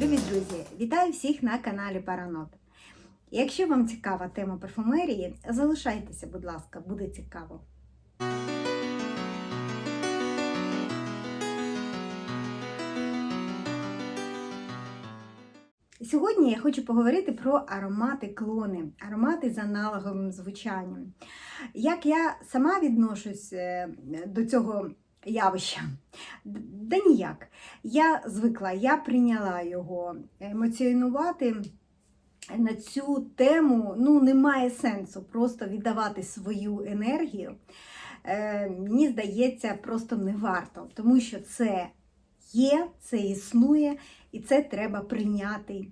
Любі друзі, вітаю всіх на каналі Паранот. Якщо вам цікава тема парфумерії, залишайтеся, будь ласка, буде цікаво. Сьогодні я хочу поговорити про аромати клони, аромати з аналоговим звучанням. Як я сама відношусь е, до цього явища? Да ніяк. Я звикла, я прийняла його. Емоціонувати на цю тему ну, немає сенсу просто віддавати свою енергію. Е, мені здається, просто не варто, тому що це є, це існує, і це треба прийняти.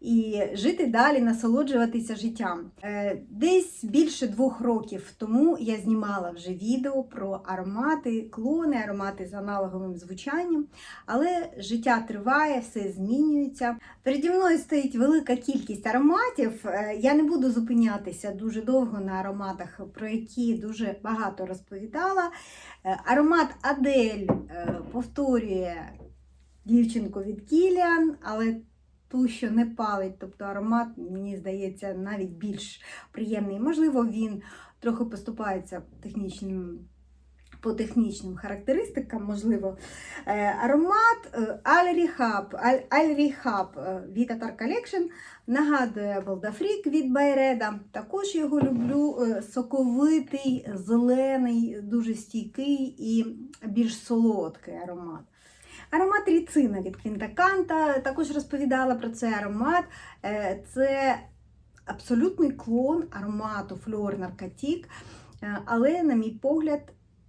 І жити далі, насолоджуватися життям. Е, Десь більше двох років тому я знімала вже відео про аромати, клони, аромати з аналоговим звучанням, але життя триває, все змінюється. Переді мною стоїть велика кількість ароматів. Е, Я не буду зупинятися дуже довго на ароматах, про які дуже багато розповідала. Е, Аромат Адель повторює дівчинку від Кіліан, але ту, що не палить, тобто аромат, мені здається, навіть більш приємний. Можливо, він трохи поступається технічним. По технічним характеристикам, можливо, Е, аромат е, від Atar Collection нагадує Балдафрік від Байреда. Також його люблю е, соковитий, зелений, дуже стійкий і більш солодкий аромат. Аромат ріцина від Квінтаканта, також розповідала про цей аромат. Е, Це абсолютний клон аромату Флюор Наркотік, Е, але, на мій погляд,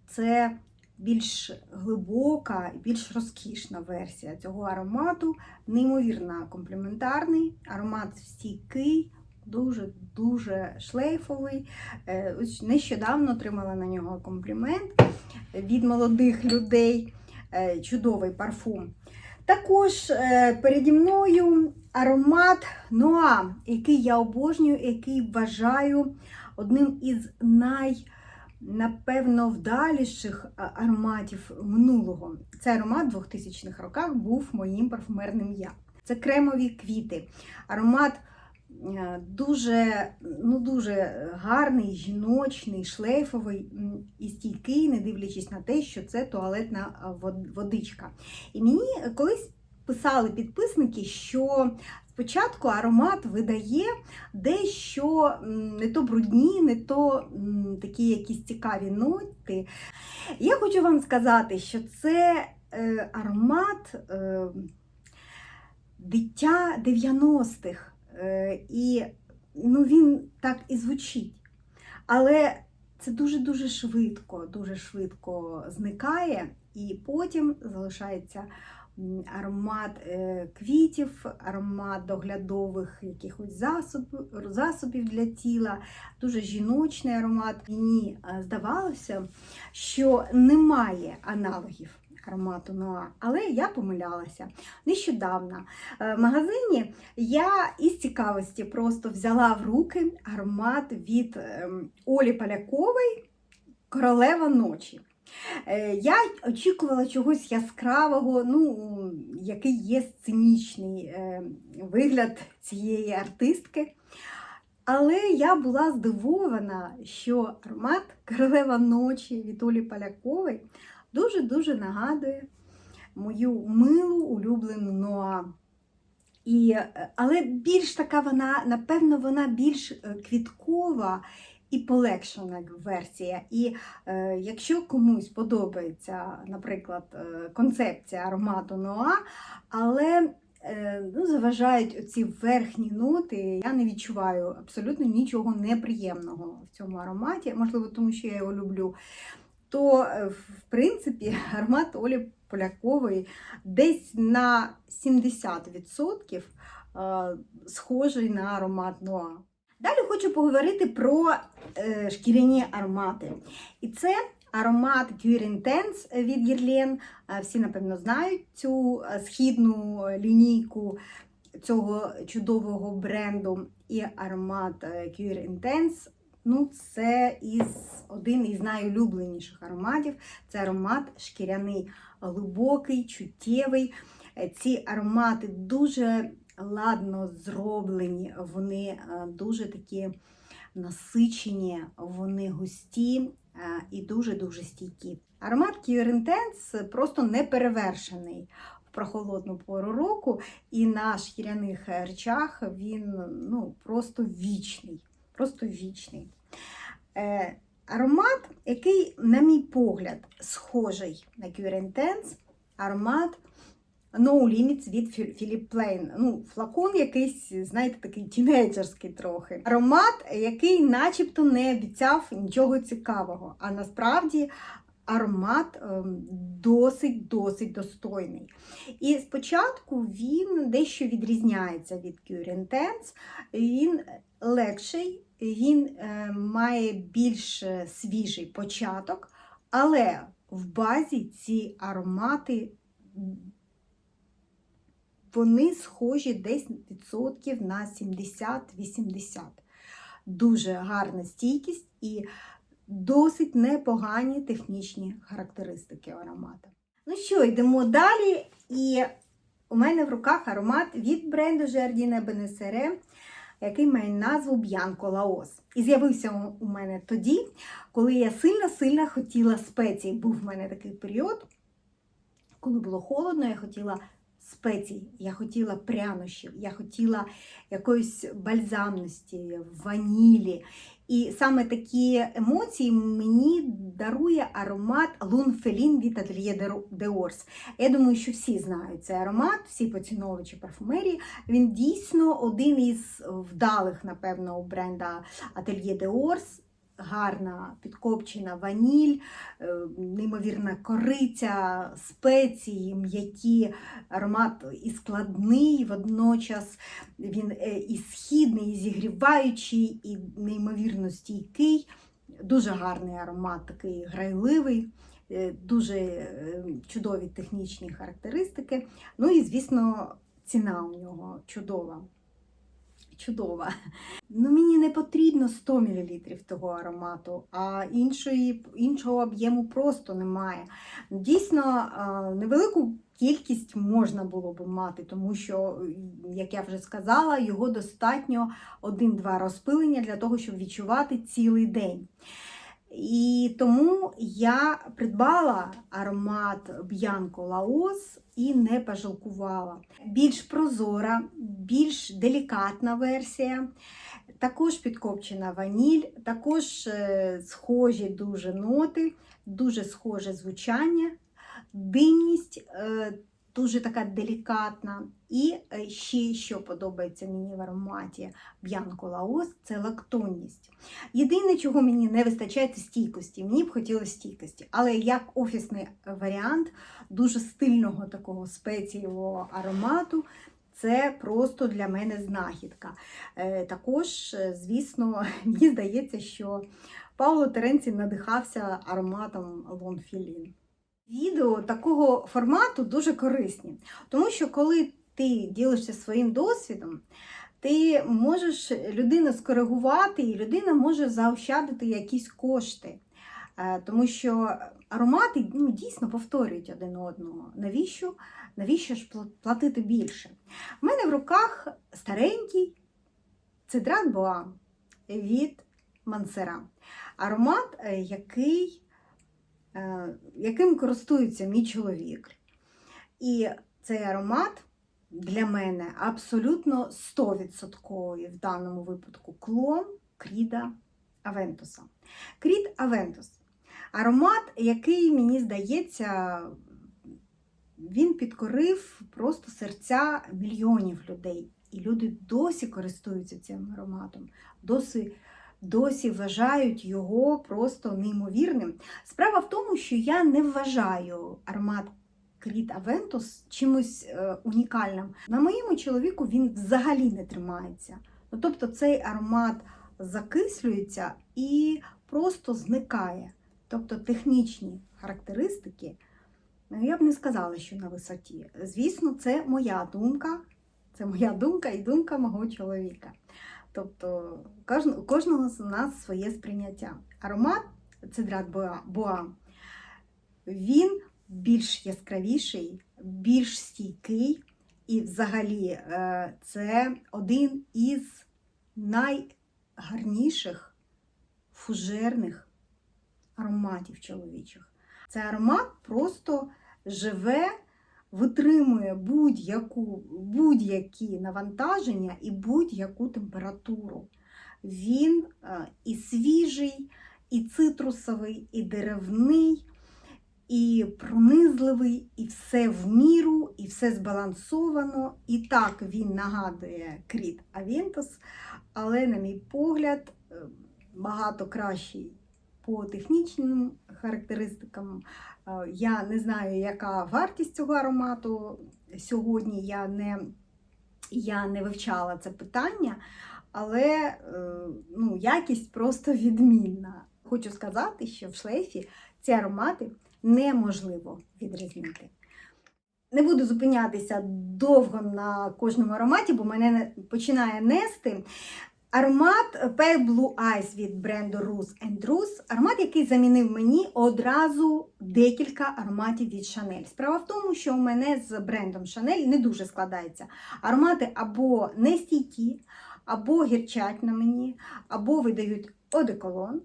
це більш глибока і більш розкішна версія цього аромату. Неймовірно комплементарний, аромат стійкий, дуже-дуже шлейфовий. Е, ось Нещодавно отримала на нього комплімент від молодих людей. Е, Чудовий парфум. Також е, переді мною аромат Ноа, який я обожнюю, який вважаю одним із най, напевно, вдаліших ароматів минулого. Цей аромат в 2000-х роках був моїм парфумерним я. Це кремові квіти. Аромат е, дуже, ну, дуже гарний, жіночний, шлейфовий і стійкий, не дивлячись на те, що це туалетна водичка. І мені колись писали підписники, що спочатку аромат видає дещо не то брудні, не то такі якісь цікаві ноти. Я хочу вам сказати, що це е, аромат е, дитя 90-х. Е, і ну, він так і звучить. Але це дуже-дуже швидко, дуже швидко зникає, і потім залишається аромат е, квітів, аромат доглядових якихось засобів, засобів для тіла, дуже жіночний аромат. Мені е, здавалося, що немає аналогів аромату Ноа, але я помилялася. Нещодавно е, в магазині я із цікавості просто взяла в руки аромат від ем, Олі Полякової Королева ночі. Е, Я очікувала чогось яскравого, ну, який є сценічний е, вигляд цієї артистки. Але я була здивована, що аромат Королева ночі від Олі Полякової дуже-дуже нагадує мою милу улюблену Ноа. І, е, але більш така вона, напевно, вона більш е, квіткова і полегшена версія. І е, якщо комусь подобається, наприклад, е, концепція аромату Ноа, але е, ну, заважають оці верхні ноти, я не відчуваю абсолютно нічого неприємного в цьому ароматі, можливо, тому що я його люблю. То, е, в принципі, аромат Олі Полякової десь на 70% е, схожий на аромат Ноа. Далі хочу поговорити про е, шкіряні аромати. І це аромат Cure Intense від Guerlain. Всі, напевно, знають цю східну лінійку цього чудового бренду. І аромат Cure Intense Ну, це із один із найулюбленіших ароматів. Це аромат шкіряний, глибокий, чуттєвий. Е, Ці аромати дуже ладно зроблені, вони е, дуже такі насичені, вони густі е, і дуже-дуже стійкі. Аромат Intense просто неперевершений в прохолодну пору року, і на шкіряних речах він ну, просто вічний. Просто вічний. Е, аромат, який, на мій погляд, схожий на Cure Intense, аромат No Limits від Philip Plain. Ну, флакон якийсь, знаєте, такий тінейджерський трохи. Аромат, який начебто не обіцяв нічого цікавого, а насправді аромат ем, досить-досить достойний. І спочатку він дещо відрізняється від Cure Intense. Він легший, він е, має більш е, свіжий початок, але в базі ці аромати вони схожі десь відсотків на 70-80. Дуже гарна стійкість і досить непогані технічні характеристики аромата. Ну що, йдемо далі. І у мене в руках аромат від бренду Jardine Benessere, який має назву Б'янко Лаос. І з'явився у- мене тоді, коли я сильно-сильно хотіла спецій. Був в мене такий період, коли було холодно, я хотіла спецій, я хотіла прянощів, я хотіла якоїсь бальзамності, ванілі. І саме такі емоції мені дарує аромат Лунфелін від Atelier Deors. Я думаю, що всі знають цей аромат, всі поціновувачі парфумерії. Він дійсно один із вдалих, напевно, у бренда Atelier de Ors. Гарна підкопчена ваніль, е, неймовірна кориця, спеції, м'які, аромат і складний, водночас він е, і східний, і зігріваючий, і неймовірно стійкий. Дуже гарний аромат, такий грайливий, е, дуже чудові технічні характеристики. Ну і, звісно, ціна у нього чудова. Чудова. Ну, мені не потрібно 100 мл того аромату, а іншої, іншого об'єму просто немає. Дійсно, невелику кількість можна було б мати, тому що, як я вже сказала, його достатньо 1-2 розпилення для того, щоб відчувати цілий день. І тому я придбала аромат Bianco Laos і не пожалкувала. Більш прозора, більш делікатна версія, також підкопчена ваніль, також е, схожі дуже ноти, дуже схоже звучання, димність е, дуже така делікатна. І е, ще, що подобається мені в ароматі Bianco Laos, це лактонність. Єдине, чого мені не вистачає, це стійкості. Мені б хотілося стійкості. Але як офісний варіант дуже стильного такого спецієвого аромату, це просто для мене знахідка. Е, Також, е, звісно, мені здається, що Пауло Теренці надихався ароматом Лонфілін. Відео такого формату дуже корисні, тому що коли ти ділишся своїм досвідом, ти можеш людину скоригувати, і людина може заощадити якісь кошти. Е, Тому що аромати ну, дійсно повторюють один одного. Навіщо? Навіщо ж платити більше? У мене в руках старенький цедрат Боа від Мансера. Аромат, е, який, яким користується мій чоловік. І цей аромат для мене абсолютно 100% в даному випадку клон Кріда Авентуса. Крід Авентус. Аромат, який, мені здається, він підкорив просто серця мільйонів людей. І люди досі користуються цим ароматом, досі, досі вважають його просто неймовірним. Справа в тому, що я не вважаю аромат Кріт Авентус чимось е, унікальним. На моєму чоловіку він взагалі не тримається. Ну, тобто цей аромат закислюється і просто зникає. Тобто технічні характеристики, ну, я б не сказала, що на висоті. Звісно, це моя думка. Це моя думка і думка мого чоловіка. Тобто у кожного з нас своє сприйняття. Аромат цидрат боа, боа він більш яскравіший, більш стійкий, і взагалі е, це один із найгарніших фужерних ароматів чоловічих. Цей аромат просто живе, витримує будь-яку, будь-які навантаження і будь-яку температуру. Він е, і свіжий, і цитрусовий, і деревний, і пронизливий, і все в міру, і все збалансовано. І так він нагадує Кріт Авентус, але, на мій погляд, е, багато кращий по технічним характеристикам. Е, Я не знаю, яка вартість цього аромату сьогодні. Я не, я не вивчала це питання, але е, ну, якість просто відмінна. Хочу сказати, що в шлейфі ці аромати неможливо відрізнити. Не буду зупинятися довго на кожному ароматі, бо мене починає нести. Аромат Pale Blue Eyes від бренду Rose Rose. Аромат, який замінив мені одразу декілька ароматів від Chanel. Справа в тому, що у мене з брендом Chanel не дуже складається. Аромати або нестійкі, або гірчать на мені, або видають одеколон.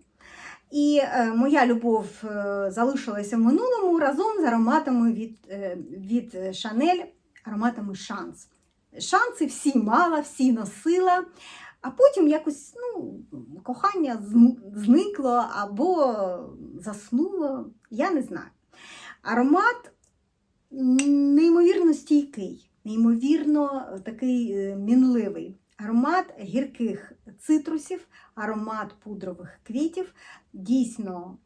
І е, моя любов е, залишилася в минулому разом з ароматами від, е, від Chanel, ароматами Шанс. Шанси всі мала, всі носила. А потім якось ну, кохання зникло або заснуло, я не знаю. Аромат неймовірно стійкий, неймовірно такий е, мінливий. Аромат гірких цитрусів, аромат пудрових квітів. Дійсно,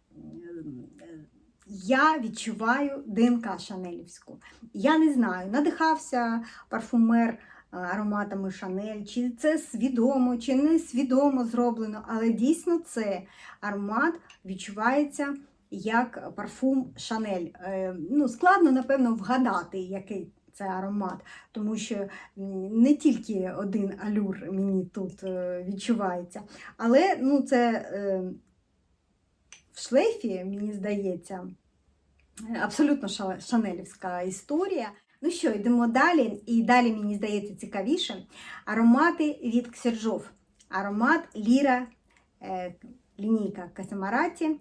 я відчуваю ДНК Шанелівську. Я не знаю, надихався парфумер ароматами Шанель, чи це свідомо, чи не свідомо зроблено, але дійсно це аромат відчувається як парфум Шанель. Е, Ну, складно, напевно, вгадати, який це аромат, тому що не тільки один алюр мені тут е, відчувається. Але ну, це е, в шлейфі, мені здається, е, абсолютно шанелівська історія. Ну що, йдемо далі. І далі, мені здається, цікавіше. Аромати від Ксержов. Аромат Ліра, е, лінійка Касамараті.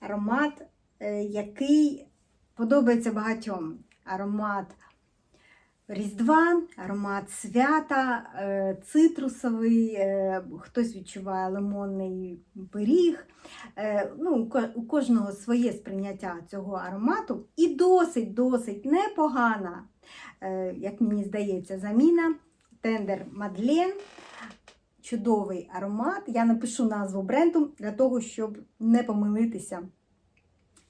Аромат, е, який подобається багатьом. Аромат Різдва, аромат свята, е, цитрусовий, хтось відчуває лимонний пиріг. Ну, у кожного своє сприйняття цього аромату. І досить-досить непогана, як мені здається, заміна. Тендер Мадлен. Чудовий аромат. Я напишу назву бренду для того, щоб не помилитися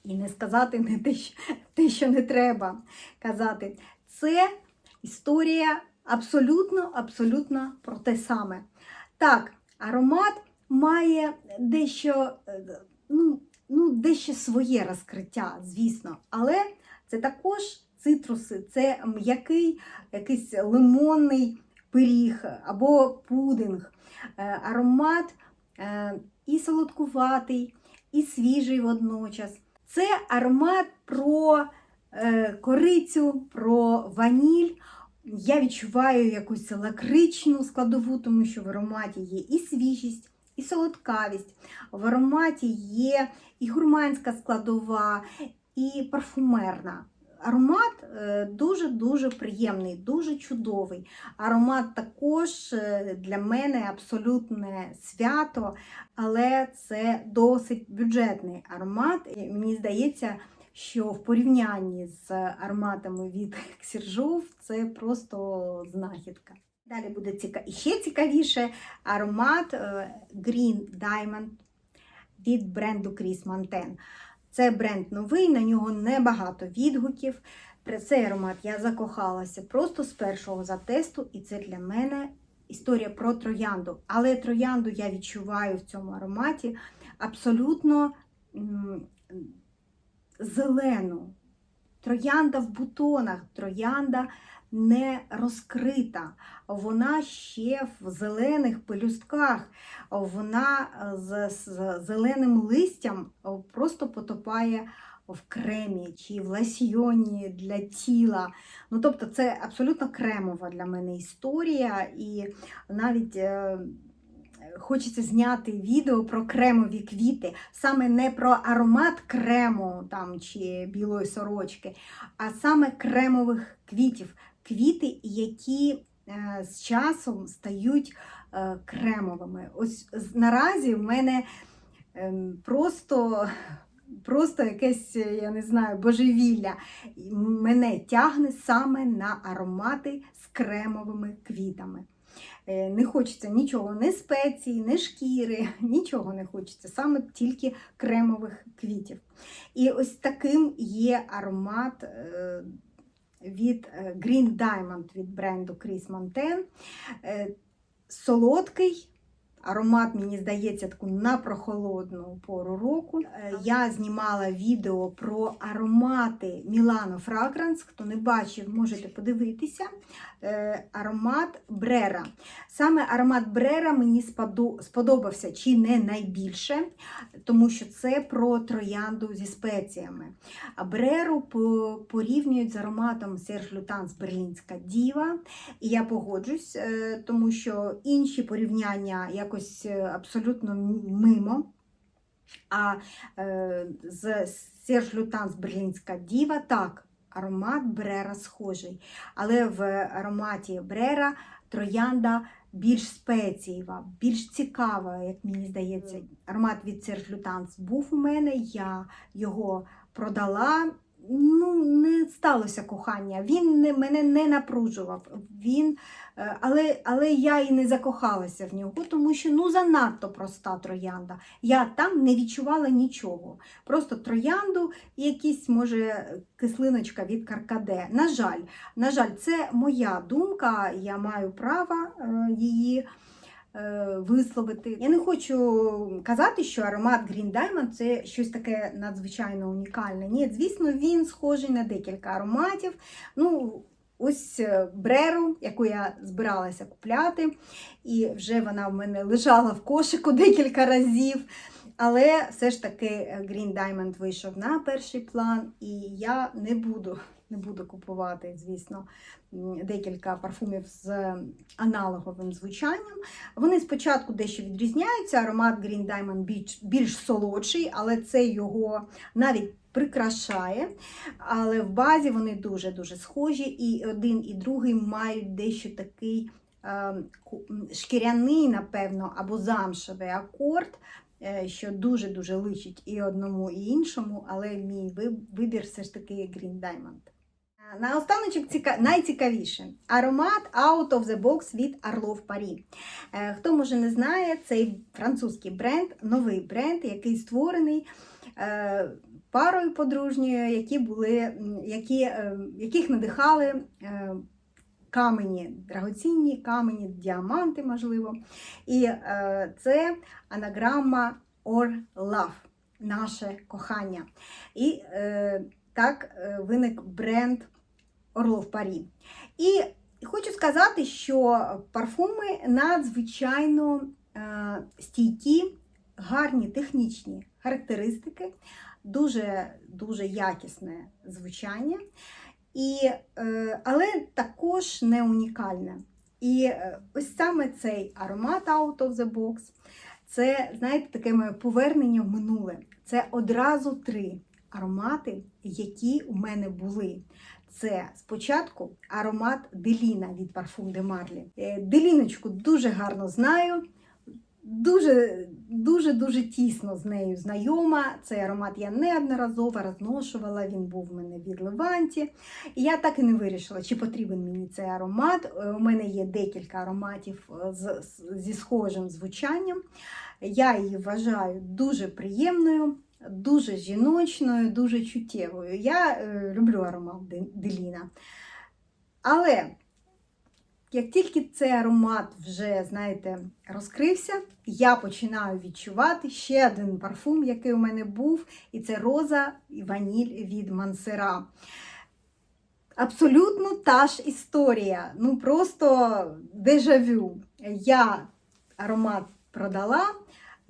і не сказати не те, що, те, що не треба казати. Це історія абсолютно, абсолютно про те саме. Так, аромат має дещо, е, ну, ну, дещо своє розкриття, звісно, але це також цитруси, це м'який якийсь лимонний пиріг або пудинг. Е, Аромат е, і солодкуватий, і свіжий водночас. Це аромат про е, корицю, про ваніль. Я відчуваю якусь лакричну складову, тому що в ароматі є і свіжість, і солодкавість. В ароматі є і гурманська складова, і парфумерна. Аромат е, дуже-дуже приємний, дуже чудовий. Аромат також е, для мене абсолютне свято, але це досить бюджетний аромат. Мені здається, що в порівнянні з ароматами від Ксержов це просто знахідка. Далі буде ціка... ще цікавіше аромат е, Green Diamond від бренду Chris Montaigne. Це бренд новий, на нього небагато відгуків. Про цей аромат я закохалася просто з першого затесту, і це для мене історія про троянду. Але троянду я відчуваю в цьому ароматі абсолютно зелену. Троянда в бутонах, троянда не розкрита, вона ще в зелених пелюстках, вона е, з, зеленим листям е, просто потопає в кремі чи в лосьйоні для тіла. Ну, тобто, це абсолютно кремова для мене історія, і навіть. е, Хочеться зняти відео про кремові квіти, саме не про аромат крему там, чи білої сорочки, а саме кремових квітів. Квіти, які е, з часом стають е, кремовими. Ось наразі в мене ем, просто, просто якесь, я не знаю, божевілля. Мене тягне саме на аромати з кремовими квітами. Е, Не хочеться нічого, не спецій, не шкіри, нічого не хочеться, саме тільки кремових квітів. І ось таким є аромат від е, Green Diamond від бренду Chris Montaigne. Е, Солодкий. Аромат, мені здається, таку на прохолодну пору року. Е, Я знімала відео про аромати Milano Fragrance. Хто не бачив, можете подивитися. Е, Аромат Брера. Саме аромат Брера мені сподобався чи не найбільше, тому що це про троянду зі спеціями. А Бреру порівнюють з ароматом Серж Лютанс Берлінська Діва. І я погоджусь, е, тому що інші порівняння якось е, абсолютно мимо. А з Серж Лютанс Берлінська Діва так, аромат Брера схожий. Але в ароматі Брера троянда більш спецієва, більш цікава, як мені здається. Аромат від Серж Лютанс був у мене, я його продала. Ну, не сталося кохання. Він не, мене не напружував. Він, е, але, але я і не закохалася в нього, тому що ну, занадто проста троянда. Я там не відчувала нічого. Просто троянду і якісь, може, кислиночка від каркаде. На жаль, на жаль, це моя думка, я маю право е, її висловити. Я не хочу казати, що аромат Green Diamond це щось таке надзвичайно унікальне. Ні, звісно, він схожий на декілька ароматів. Ну, Ось е, бреру, яку я збиралася купляти, і вже вона в мене лежала в кошику декілька разів. Але все ж таки е, Green Diamond вийшов на перший план, і я не буду, не буду купувати, звісно, декілька парфумів з аналоговим звучанням. Вони спочатку дещо відрізняються. Аромат Green Diamond більш, більш солодший, але це його навіть прикрашає. Але в базі вони дуже-дуже схожі, і один і другий мають дещо такий е, шкіряний, напевно, або замшевий акорд, е, що дуже-дуже личить і одному, і іншому, але мій вибір все ж таки Green Diamond. Наостаночок ціка... найцікавіше аромат Out of the Box від Arlov Paris. Е, Хто може не знає, цей французький бренд, новий бренд, який створений е, парою подружньою, які були, які, е, яких надихали камені, драгоцінні камені, діаманти, можливо. І це анаграма Or Love, наше кохання. І так виник бренд Орлов Парі. І хочу сказати, що парфуми надзвичайно е, стійкі, гарні технічні характеристики, дуже, дуже якісне звучання, і, е, але також не унікальне. І е, ось саме цей аромат Out of the Box це, знаєте, таке моє повернення в минуле. Це одразу три аромати, які у мене були. Це спочатку аромат Деліна від Parfum de Marly. Е, Деліночку дуже гарно знаю. Дуже, дуже дуже тісно з нею знайома. Цей аромат я неодноразово розношувала, він був у мене від Леванті. І я так і не вирішила, чи потрібен мені цей аромат. Е, У мене є декілька ароматів е, з- зі схожим звучанням. Я її вважаю дуже приємною, дуже жіночною, дуже чуттєвою. Я е, люблю аромат Деліна. Але як тільки цей аромат вже, знаєте, розкрився, я починаю відчувати ще один парфум, який у мене був, і це роза і ваніль від Мансера. абсолютно та ж історія. Ну просто дежавю. Я аромат продала.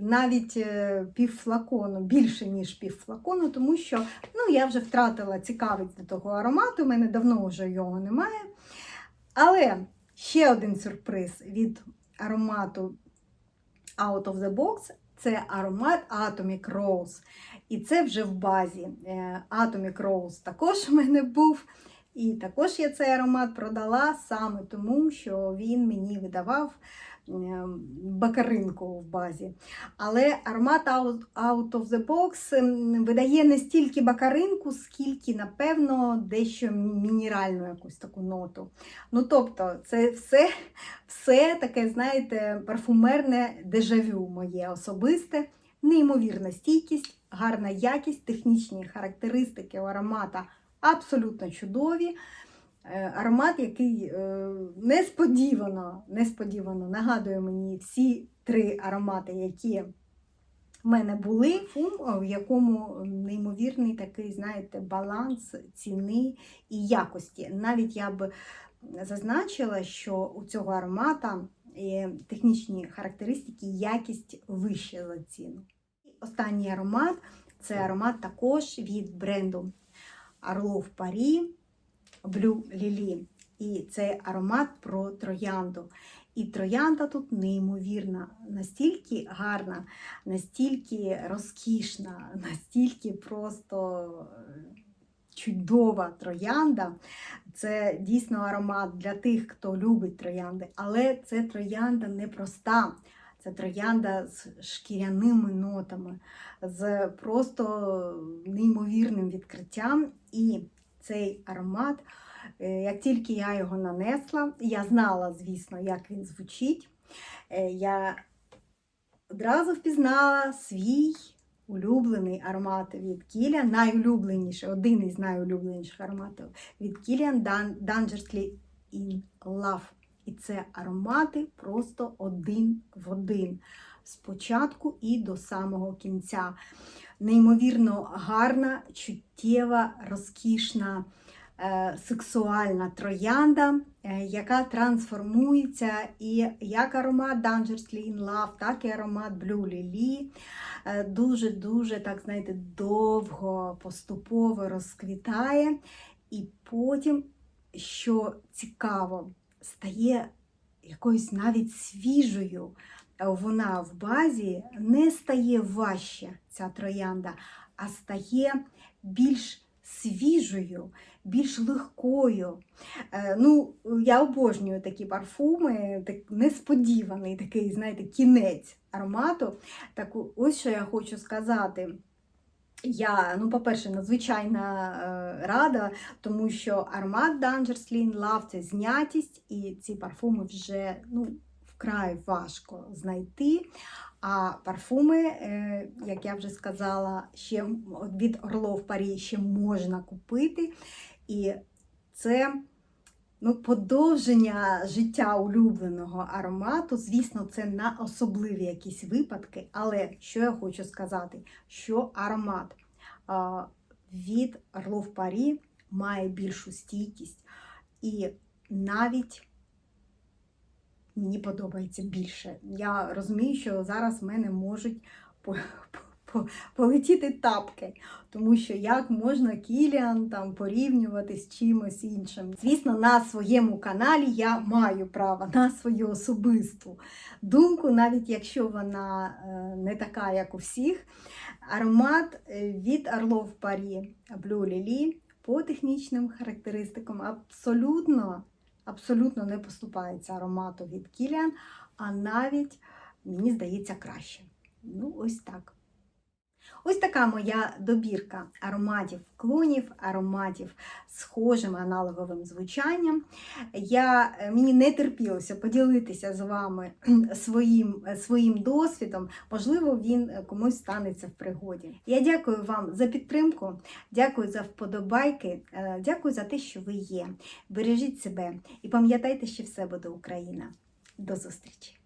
Навіть е, пів флакону, більше, ніж пів флакону, тому що ну, я вже втратила цікавість до того аромату, у мене давно вже його немає. Але ще один сюрприз від аромату Out of the Box це аромат Atomic Rose. І це вже в базі. Е, Atomic Rose також в мене був. І також я цей аромат продала саме тому, що він мені видавав бакаринку в базі. Але аромат Out of the Box видає не стільки бакаринку, скільки, напевно, дещо мінеральну якусь таку ноту. Ну, тобто, це все, все таке, знаєте, парфумерне дежавю моє особисте, неймовірна стійкість, гарна якість, технічні характеристики аромата абсолютно чудові. Е, Аромат, який е, несподівано, несподівано нагадує мені всі три аромати, які в мене були, фум, в якому неймовірний такий, знаєте, баланс ціни і якості. Навіть я б зазначила, що у цього аромата технічні характеристики, якість вища за ціну. І Останній аромат це аромат також від бренду Орлов Парі Blue Lily. І цей аромат про троянду. І троянда тут неймовірна, настільки гарна, настільки розкішна, настільки просто е, чудова троянда. Це дійсно аромат для тих, хто любить троянди. Але це троянда непроста. Це троянда з шкіряними нотами, з просто неймовірним відкриттям. І цей аромат, е, як тільки я його нанесла, я знала, звісно, як він звучить. Е, Я одразу впізнала свій улюблений аромат від Kilian, найулюбленіший, один із найулюбленіших ароматів від Dan- Dangerously in Love. І це аромати просто один в один. Спочатку і до самого кінця. Неймовірно гарна, чуттєва, розкішна, е, сексуальна троянда, е, яка трансформується і як аромат Dangerously in Love, так і аромат Blue Lily. Е, Дуже-дуже, так знаєте, довго, поступово розквітає. І потім, що цікаво, стає якоюсь навіть свіжою. Е, Вона в базі не стає важче, ця троянда, а стає більш свіжою, більш легкою. Е, Ну, я обожнюю такі парфуми, так несподіваний такий, знаєте, кінець аромату. Так ось що я хочу сказати. Я, ну, по-перше, надзвичайно е, рада, тому що аромат Dangerously in Love це знятість, і ці парфуми вже ну, вкрай важко знайти. А парфуми, е, як я вже сказала, ще від Орлов Парі ще можна купити. І це ну, подовження життя улюбленого аромату. Звісно, це на особливі якісь випадки. Але що я хочу сказати, що аромат від Орлов Парі має більшу стійкість. І навіть мені подобається більше. Я розумію, що зараз в мене можуть по- по- полетіти тапки, тому що як можна Кіліан там порівнювати з чимось іншим. Звісно, на своєму каналі я маю право на свою особисту думку, навіть якщо вона е, не така, як у всіх. Аромат е, від Орлов Парі Blue Lily по технічним характеристикам абсолютно абсолютно не поступається аромату від Кіліан, а навіть, мені здається, краще. Ну, ось так. Ось така моя добірка ароматів клонів, ароматів схожим аналоговим звучанням. Я, е, мені не терпілося поділитися з вами своїм, е, своїм досвідом. Можливо, він е, комусь станеться в пригоді. Я дякую вам за підтримку, дякую за вподобайки, дякую за те, що ви є. Бережіть себе і пам'ятайте, що все буде Україна. До зустрічі!